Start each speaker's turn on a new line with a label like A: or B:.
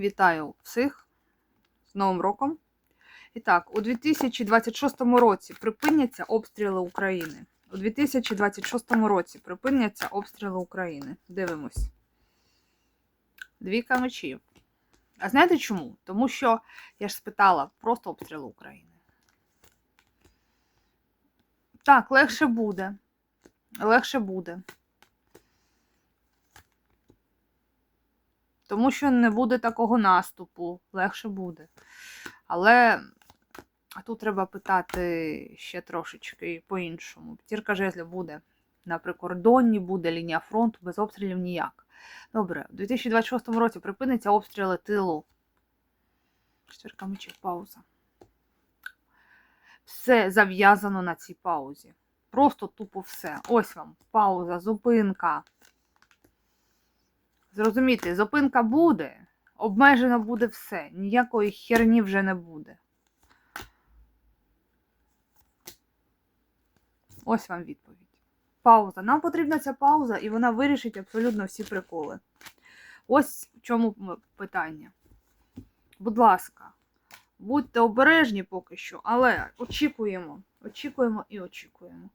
A: Вітаю всіх з Новим роком. І так, у 2026 році припиняться обстріли України. У 2026 році припиняться обстріли України. Дивимось. Двійка мечів. А знаєте чому? Тому що я ж спитала просто обстріли України. Так, легше буде. Легше буде. Тому що не буде такого наступу, легше буде. Але тут треба питати ще трошечки по-іншому. П'ятірка жезлів буде на прикордонні, буде лінія фронту, без обстрілів ніяк. Добре, у 2026 році припиниться обстріли тилу. Четвірка мечів, пауза. Все зав'язано на цій паузі. Просто тупо все. Ось вам пауза, зупинка. Зрозумійте, зупинка буде, обмежено буде все. Ніякої херні вже не буде. Ось вам відповідь. Пауза. Нам потрібна ця пауза, і вона вирішить абсолютно всі приколи. Ось в чому питання. Будь ласка, будьте обережні поки що, але очікуємо, очікуємо і очікуємо.